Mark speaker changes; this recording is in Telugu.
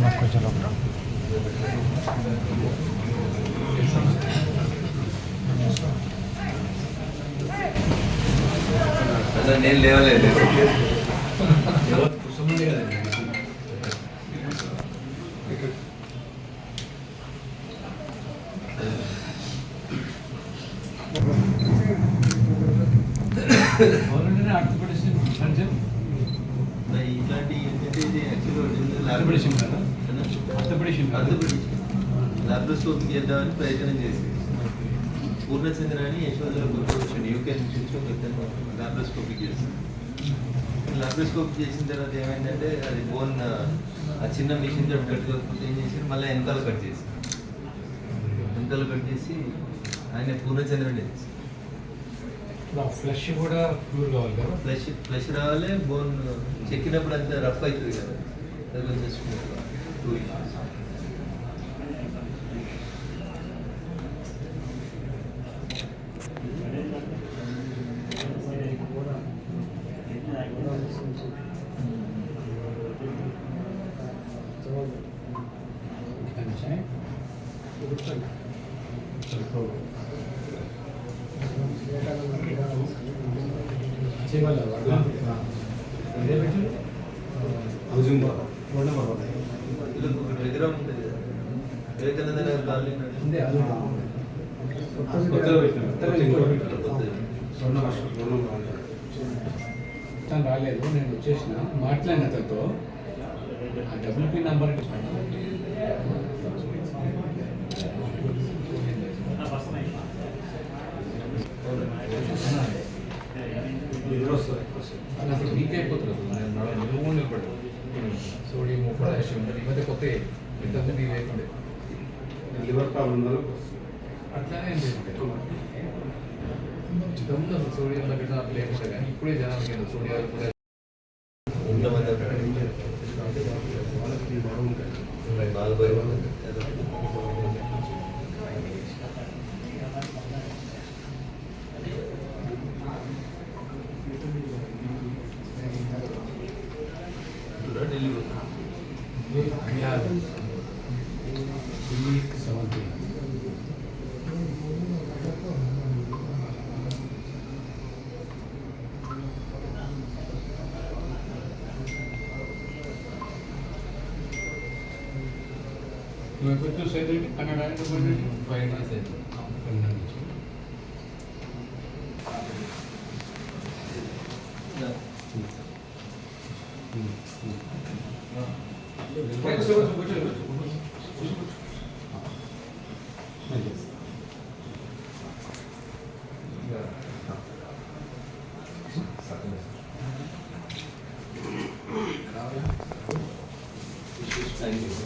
Speaker 1: నాకు కొంచెం లోపల
Speaker 2: అసలు నేను లేవలేదు
Speaker 3: గవర్నమెంట్
Speaker 2: లాప్రోస్కోపీ చేద్దామని ప్రయత్నం చేసి పూర్ణచంద్ర అని గుర్తొచ్చింది యూకే నుంచి ఒక ఇతను లాప్రోస్కోపీ చేసి లాప్రోస్కోపీ చేసిన తర్వాత ఏమైందంటే అది బోన్ ఆ చిన్న మిషన్ తోటి కట్ కాకపోతే ఏం చేసి మళ్ళీ వెనకాల కట్ చేసి వెనకాల కట్ చేసి ఆయన పూర్ణచంద్రుడు చేసి
Speaker 3: ఫ్లష్ కూడా
Speaker 2: ఫ్లెష్ ఫ్లెష్ రావాలి బోన్ చెక్కినప్పుడు అంతా రఫ్ అవుతుంది కదా. 제발 나와라. 내가 좀 아주 뭐 విగ్రహం ఉంటుంది వివేకానంద కాలనీ
Speaker 3: తను రాలేదు నేను వచ్చేసిన. మాట్లాడిన అతనితో ఆ డబుల్ పిన్ నంబర్ అది అసలు వీక్ అయిపోతుంది నేను నడ నిలువు నిలబడు సోడియం పొటాషియం ఈ మధ్య కొత్త ఇంతకుముందు ఇవి లేకుండే
Speaker 4: లివర్ ప్రాబ్లం
Speaker 3: అట్లానే ఇంతకుముందు అసలు సోడియం తగ్గడం అట్లా లేకుండే కానీ ఇప్పుడే జనాలకి ఏదో సోడియం కూడా दिल्ली समर्पित ಇವತ್ತು ಸೈಡ್ ಕನ್ನಡ ಫೈವ್ ಡೇಸ್ ಆಯಿತು ಕನ್ನಡ ಹ್ಞೂ
Speaker 2: ಹ್ಞೂ
Speaker 3: Thank you.